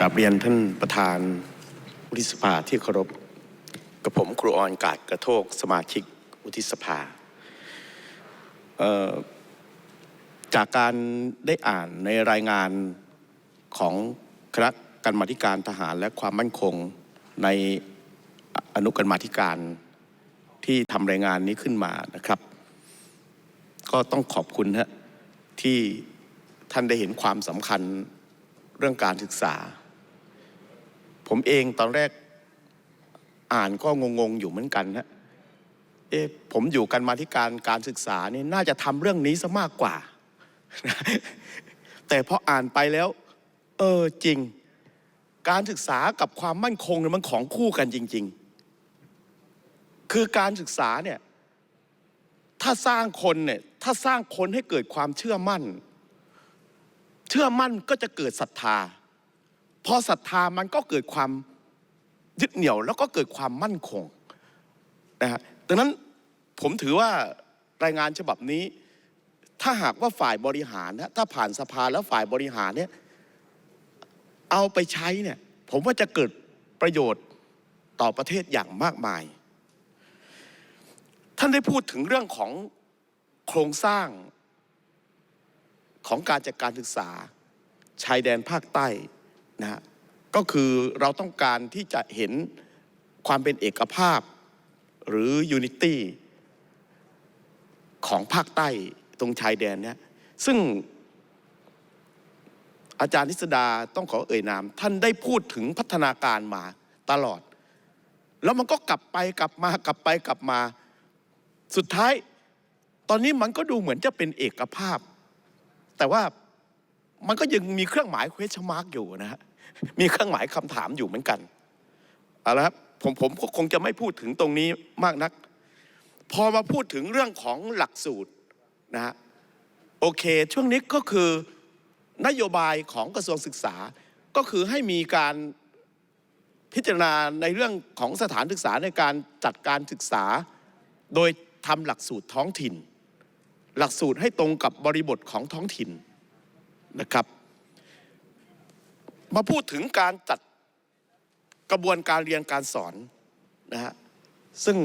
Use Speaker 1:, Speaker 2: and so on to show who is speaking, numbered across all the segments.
Speaker 1: กราบเรียนท่านประธานวุฒิสภาที่เคารพกับผมครูออนกาดกระโทกสมาชิกวุฒิสภา จากการได้อ่านในรายงานของคณะกรรมาธิการทหารและความมั่นคงในอนุกรรมาธิการที่ทำรายงานนี้ขึ้นมานะครับ ก็ต้องขอบคุณฮะที่ท่านได้เห็นความสำคัญเรื่องการศึกษา ผมเองตอนแรกอ่านก็งงๆอยู่เหมือนกันฮะเอ๊ะผมอยู่กันมาที่การการศึกษานี่น่าจะทำเรื่องนี้ซะมากกว่า แต่พออ่านไปแล้ว เออจริง การศึกษากับความมั่นคงมันของคู่กันจริง ๆ คือการศึกษาเนี่ยถ้าสร้างคนเนี่ยถ้าสร้างคนให้เกิดความเชื่อมั่น เชื่อมั่นก็จะเกิดศรัทธา พอศรัทธามันก็เกิดความยึดเหนี่ยว แล้วก็เกิดความมั่นคงนะฮะดังนั้นผมถือว่ารายงานฉบับนี้ ถ้าหากว่าฝ่ายบริหารนะถ้าผ่านสภาแล้วฝ่ายบริหารเนี่ยเอาไปใช้เนี่ยผมว่าจะเกิดประโยชน์ต่อประเทศอย่างมากมาย ท่านได้พูดถึงเรื่องของโครงสร้างของการจัดการศึกษา ชายแดนภาคใต้ นะฮะก็คือเราต้องการที่จะเห็นความเป็นเอกภาพ หรือยูนิตี้ของภาคใต้ตรงชายแดนเนี่ยซึ่งอาจารย์นิสดาต้องขอเอ่ยนาม ท่านได้พูดถึงพัฒนาการมาตลอด แล้วมันก็กลับไปกลับมากลับไปกลับมา สุดท้าย ตอนนี้มันก็ดูเหมือนจะเป็นเอกภาพ แต่ว่า มันก็ยังมีเครื่องหมาย question mark อยู่นะฮะมีเครื่องหมายคำถามอยู่เหมือนกันเอาละครับผมผมก็คงจะไม่พูดถึงตรงนี้มากนัก พอมาพูดถึงเรื่องของหลักสูตรนะฮะโอเค ช่วงนี้ก็คือนโยบายของกระทรวงศึกษาก็คือให้มีการพิจารณาในเรื่องของสถานศึกษาในการจัดการศึกษา โดยทำหลักสูตรท้องถิ่น หลักสูตรให้ตรงกับบริบทของท้องถิ่น นะครับ มาพูดถึงการจัดกระบวนการเรียนการสอนนะฮะซึ่ง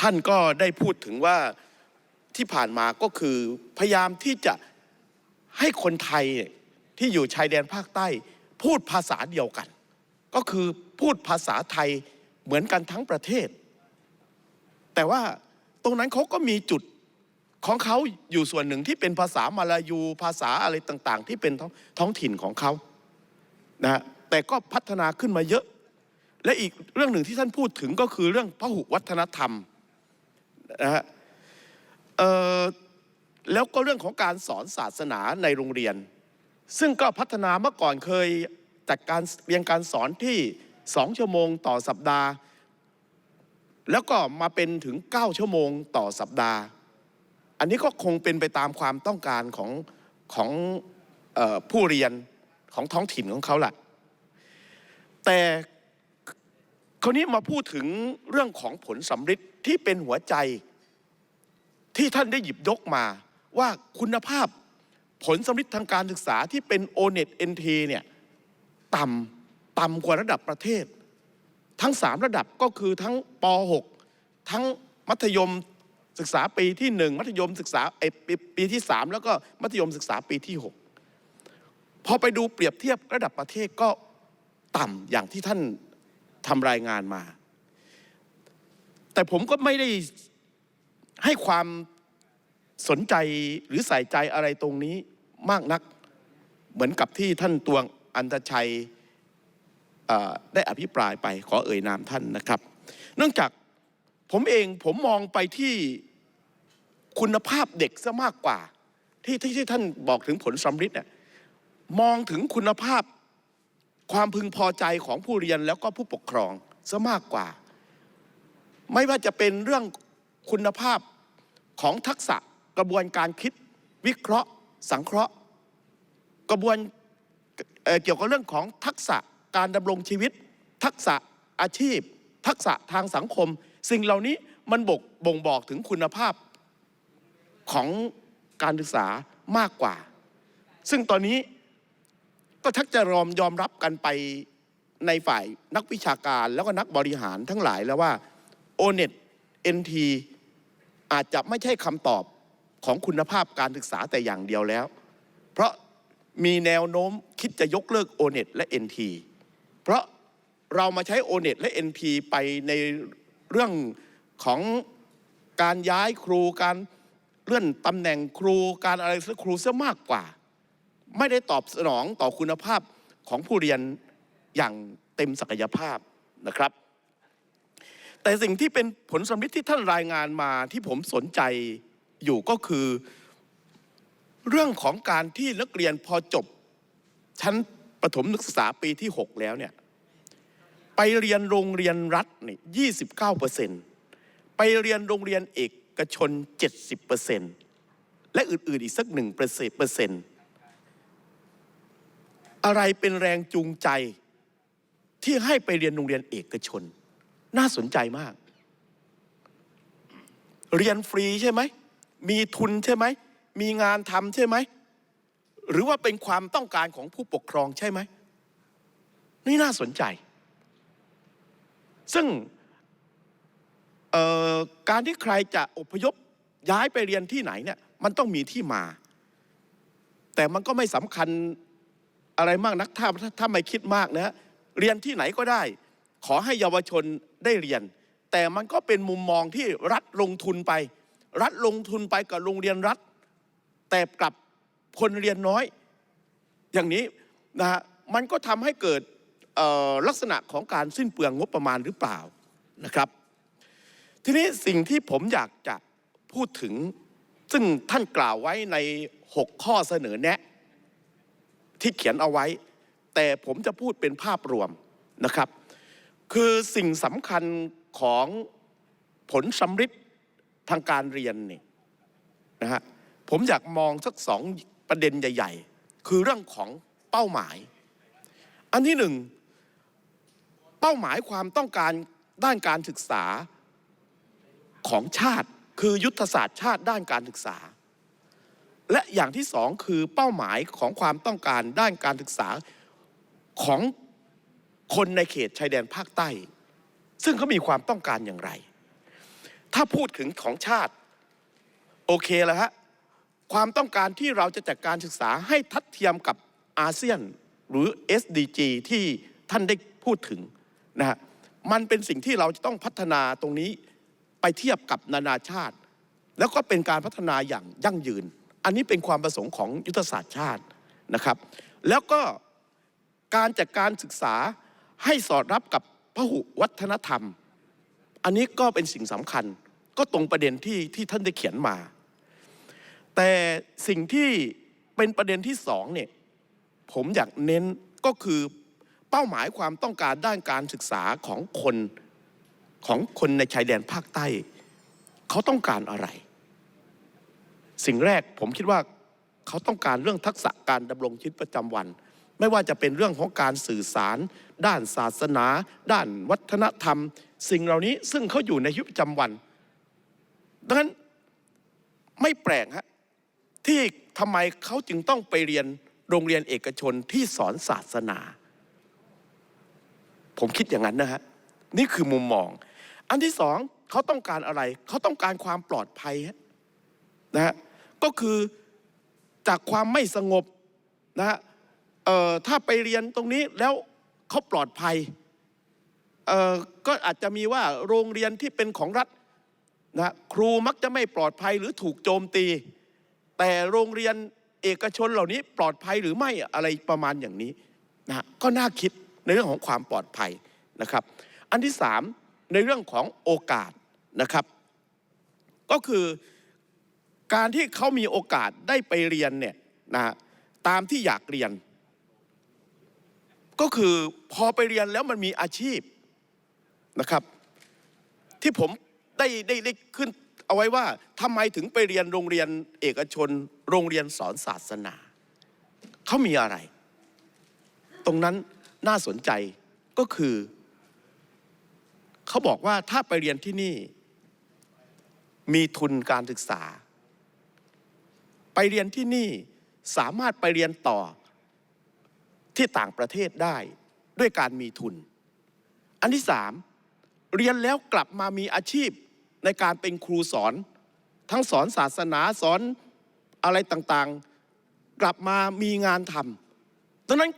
Speaker 1: ท่านก็ได้พูดถึงว่าที่ผ่านมาก็คือพยายามที่จะให้คนไทยที่อยู่ชายแดนภาคใต้ พูดภาษาเดียวกัน ก็คือพูดภาษาไทยเหมือนกันทั้งประเทศ แต่ว่าตรงนั้นเขาก็มีจุด ของเขาอยู่ส่วนหนึ่งที่เป็นภาษามาลายูภาษาอะไรต่าง ๆ ที่เป็นท้ององถิ่นของเขานะฮะแต่ก็พัฒนาขึ้นมาเยอะ และอีกเรื่องหนึ่งที่ท่านพูดถึงก็คือเรื่องพหุวัฒนธรรมนะฮะแล้วก็เรื่องของการสอนศาสนาในโรงเรียน ซึ่งก็พัฒนาเมื่อก่อนเคยจัดการเรียนการสอนที่สองชั่วโมงต่อสัปดาห์ แล้วก็มาเป็นถึง 9 ชั่วโมงต่อสัปดาห์ อันนี้ก็คงเป็นไปตามความต้องการของของออผู้เรียนของท้องถิ่นของเขาแหละแต่คราวนี้มาพูดถึงเรื่องของผลสำฤทธิ์ที่เป็นหัวใจที่ท่านได้หยิบยกมาว่าคุณภาพผลสำฤทธิ์ทางการศึกษาที่เป็น o n e t NT เนี่ยต่ำต่ำกว่าระดับประเทศ ทั้ง 3 ระดับก็คือทั้งป .6 ทั้งมัธยม ศึกษาปีที่ 1 มัธยมศึกษาไอปปีที่ 3 แล้วก็มัธยมศึกษาปีที่ 6 พอไปดูเปรียบเทียบระดับประเทศก็ต่ำอย่างที่ท่านทำรายงานมา แต่ผมก็ไม่ได้ให้ความสนใจหรือใส่ใจอะไรตรงนี้มากนัก เหมือนกับที่ท่านตวงอันตชัยได้อภิปรายไปขอเอ่ยนามท่านนะครับ เนื่องจาก ผมเองผมมองไปที่คุณภาพเด็กซะมากกว่า ที่ที่ที่ท่านบอกถึงผลสำฤทธิ์เนี่ยมองถึงคุณภาพความพึงพอใจของผู้เรียนแล้วก็ผู้ปกครองซะมากกว่า ไม่ว่าจะเป็นเรื่องคุณภาพของทักษะกระบวนการคิด วิเคราะห์ สังเคราะห์ กระบวนเเกี่ยวกับเรื่องของทักษะการดำรงชีวิต ทักษะอาชีพ ทักษะทางสังคม สิ่งเหล่านี้มันบกบ่งบอกถึงคุณภาพของการศึกษามากกว่า ซึ่งตอนนี้ก็ทักจะรอมยอมรับกันไปในฝ่ายนักวิชาการแล้วก็นักบริหารทั้งหลายแล้วว่า o n e t NT อาจจะไม่ใช่คำตอบของคุณภาพการศึกษาแต่อย่างเดียวแล้ว เพราะมีแนวโน้มคิดจะยกเลิก o n e t และ NT เพราะเรามาใช้ o n e t และ NT ไปใน เรื่องของการย้ายครูการเลื่อนตำแหน่งครูการอะไรสักครูซะมากกว่า ไม่ได้ตอบสนองต่อคุณภาพของผู้เรียนอย่างเต็มศักยภาพนะครับ แต่สิ่งที่เป็นผลสำลิดที่ท่านรายงานมาที่ผมสนใจอยู่ก็คือ เรื่องของการที่นักเรียนพอจบชั้นประถมศึกษาปีที่ 6 แล้วเนี่ย ไปเรียนโรงเรียนรัฐนี่29เก้าเปอร์เซ็นต์ไปเรียนโรงเรียนเอกชน70เปอร์เซ็นต์และอื่น ๆ อีกสักหนึ่งเปอร์เซ็นต์อะไรเป็นแรงจูงใจที่ให้ไปเรียนโรงเรียนเอกชน น่าสนใจมาก เรียนฟรีใช่ไหม มีทุนใช่ไหม มีงานทำใช่ไหม หรือว่าเป็นความต้องการของผู้ปกครองใช่ไหม นี่น่าสนใจ ซึ่งการที่ใครจะอพยพย้ายไปเรียนที่ไหนเนี่ยมันต้องมีที่มา แต่มันก็ไม่สำคัญอะไรมากนักถ้าถ้าไม่คิดมากนะเรียนที่ไหนก็ได้ ขอให้เยาวชนได้เรียน แต่มันก็เป็นมุมมองที่รัฐลงทุนไป รัฐลงทุนไปกับโรงเรียนรัฐ แต่กลับคนเรียนน้อย อย่างนี้นะฮะมันก็ทำให้เกิด ลักษณะของการสิ้นเปลืองงบประมาณหรือเปล่านะครับ ทีนี้สิ่งที่ผมอยากจะพูดถึงซึ่งท่านกล่าวไว้ใน 6 ข้อเสนอแนะ ที่เขียนเอาไว้ แต่ผมจะพูดเป็นภาพรวมนะครับ คือสิ่งสำคัญของผลสำฤทธิ์ทางการเรียนนี่นะฮะผมอยากมองสักสองประเด็นใหญ่ ๆ คือเรื่องของเป้าหมาย อันที่หนึ่ง เป้าหมายความต้องการด้านการศึกษาของชาติ คือยุทธศาสตร์ชาติด้านการศึกษา และอย่างที่สองคือเป้าหมายของความต้องการด้านการศึกษาของคนในเขตชายแดนภาคใต้ ซึ่งเขามีความต้องการอย่างไร ถ้าพูดถึงของชาติ โอเคแล้วฮะความต้องการที่เราจะจัดการศึกษาให้ทัดเทียมกับอาเซียนหรือ SDG ที่ท่านได้พูดถึง นะฮะมันเป็นสิ่งที่เราจะต้องพัฒนาตรงนี้ไปเทียบกับนานาชาติ แล้วก็เป็นการพัฒนาอย่างยั่งยืน อันนี้เป็นความประสงค์ของยุทธศาสตร์ชาตินะครับ แล้วก็การจัดการศึกษาให้สอดรับกับพหุวัฒนธรรม อันนี้ก็เป็นสิ่งสำคัญ ก็ตรงประเด็นที่ที่ท่านได้เขียนมา แต่สิ่งที่เป็นประเด็นที่สองเนี่ยผมอยากเน้นก็คือ เป้าหมายความต้องการด้านการศึกษาของคนของคนในชายแดนภาคใต้ เขาต้องการอะไร สิ่งแรกผมคิดว่าเขาต้องการเรื่องทักษะการดำรงชีวิตประจำวัน ไม่ว่าจะเป็นเรื่องของการสื่อสาร ด้านศาสนา ด้านวัฒนธรรม สิ่งเหล่านี้ซึ่งเขาอยู่ในชีวิตประจำวัน ดังนั้นไม่แปลกฮะที่ทำไมเขาจึงต้องไปเรียนโรงเรียนเอกชนที่สอนศาสนา ผมคิดอย่างนั้นนะฮะนี่คือมุมมอง อันที่สองเขาต้องการอะไร เขาต้องการความปลอดภัยนะฮะก็คือจากความไม่สงบนะฮะถ้าไปเรียนตรงนี้แล้วเขาปลอดภัยก็อาจจะมีว่าโรงเรียนที่เป็นของรัฐนะครูมักจะไม่ปลอดภัยหรือถูกโจมตี แต่โรงเรียนเอกชนเหล่านี้ปลอดภัยหรือไม่อะไรประมาณอย่างนี้นะฮะก็น่าคิด ในเรื่องของความปลอดภัยนะครับ อันที่สามในเรื่องของโอกาสนะครับ ก็คือการที่เขามีโอกาสได้ไปเรียนเนี่ยนะฮะตามที่อยากเรียน ก็คือพอไปเรียนแล้วมันมีอาชีพนะครับ ที่ผมได้ได้ได้ขึ้นเอาไว้ว่าทำไมถึงไปเรียนโรงเรียนเอกชน โรงเรียนสอนศาสนา เขามีอะไร ตรงนั้น น่าสนใจก็คือ เขาบอกว่าถ้าไปเรียนที่นี่ มีทุนการศึกษา ไปเรียนที่นี่สามารถไปเรียนต่อที่ต่างประเทศได้ด้วยการมีทุน อันที่สามเรียนแล้วกลับมามีอาชีพในการเป็นครูสอน ทั้งสอนศาสนาสอนอะไรต่างๆ กลับมามีงานทำดังนั้น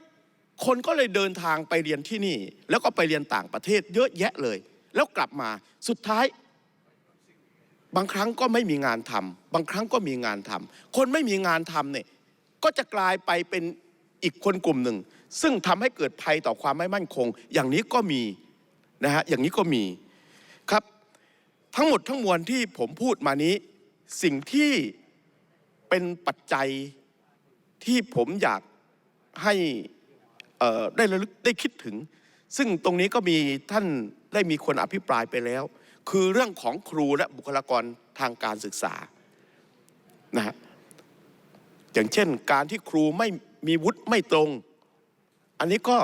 Speaker 1: คนก็เลยเดินทางไปเรียนที่นี่ แล้วก็ไปเรียนต่างประเทศเยอะแยะเลย แล้วกลับมาสุดท้าย บางครั้งก็ไม่มีงานทำบางครั้งก็มีงานทำคนไม่มีงานทำเนี่ยก็จะกลายไปเป็นอีกคนกลุ่มหนึ่ง ซึ่งทำให้เกิดภัยต่อความไม่มั่นคง อย่างนี้ก็มีนะฮะอย่างนี้ก็มีครับ ทั้งหมดทั้งมวลที่ผมพูดมานี้ สิ่งที่เป็นปัจจัยที่ผมอยากให้ ได้ระลึกได้คิดถึง ซึ่งตรงนี้ก็มีท่านได้มีคนอภิปรายไปแล้ว คือเรื่องของครูและบุคลากรทางการศึกษานะฮะอย่างเช่น การที่ครูไม่มีวุฒิไม่ตรง อันนี้ก็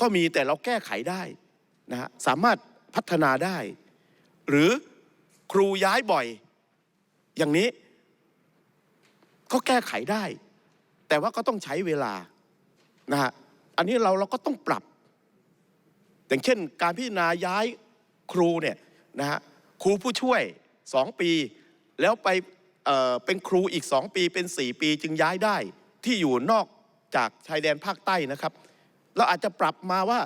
Speaker 1: ก็มีแต่เราแก้ไขได้นะฮะสามารถพัฒนาได้ หรือครูย้ายบ่อย อย่างนี้ก็แก้ไขได้ แต่ว่าก็ต้องใช้เวลา นะฮะอันนี้เราเราก็ต้องปรับ อย่างเช่น การพิจารณาย้ายครูเนี่ยนะฮะครูผู้ช่วยสองปี แล้วไปเเป็นครูอีกสองปีเป็นสี่ปีจึงย้ายได้ที่อยู่นอกจากชายแดนภาคใต้นะครับ เราอาจจะปรับมาว่า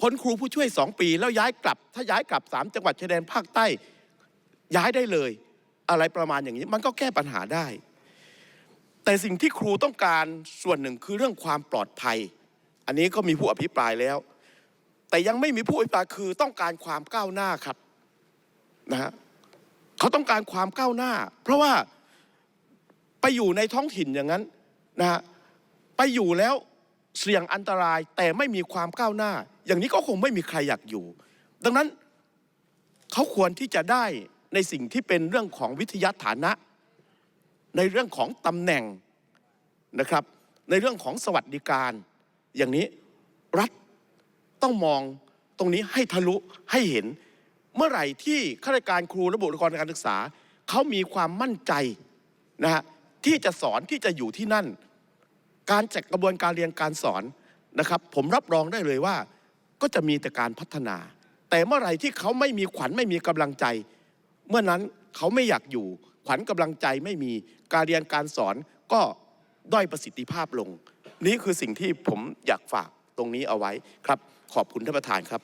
Speaker 1: พ้นครูผู้ช่วยสองปี แล้วย้ายกลับ ถ้าย้ายกลับสามจังหวัดชายแดนภาคใต้ย้ายได้เลย อะไรประมาณอย่างนี้ มันก็แก้ปัญหาได้ แต่สิ่งที่ครูต้องการส่วนหนึ่งคือเรื่องความปลอดภัย อันนี้ก็มีผู้อภิปรายแล้ว แต่ยังไม่มีผู้อภิปรายคือต้องการความก้าวหน้าครับนะฮะเขาต้องการความก้าวหน้า เพราะว่าไปอยู่ในท้องถิ่นอย่างนั้นนะฮะไปอยู่แล้วเสี่ยงอันตรายแต่ไม่มีความก้าวหน้า อย่างนี้ก็คงไม่มีใครอยากอยู่ ดังนั้นเขาควรที่จะได้ในสิ่งที่เป็นเรื่องของวิทยาฐานะ ในเรื่องของตำแหน่งนะครับในเรื่องของสวัสดิการ อย่างนี้รัฐต้องมองตรงนี้ให้ทะลุให้เห็น เมื่อไหร่ที่ข้าราชการครูและบุคลากรการศึกษาเขามีความมั่นใจนะฮะที่จะสอนที่จะอยู่ที่นั่น การจัดกระบวนการเรียนการสอนนะครับ ผมรับรองได้เลยว่า ก็จะมีแต่การพัฒนา แต่เมื่อไหร่ที่เขาไม่มีขวัญไม่มีกำลังใจ เมื่อนั้นเขาไม่อยากอยู่ ขวัญกำลังใจไม่มีการเรียนการสอนก็ด้อยประสิทธิภาพลง นี่คือสิ่งที่ผมอยากฝากตรงนี้เอาไว้ครับ ขอบคุณท่านประธานครับ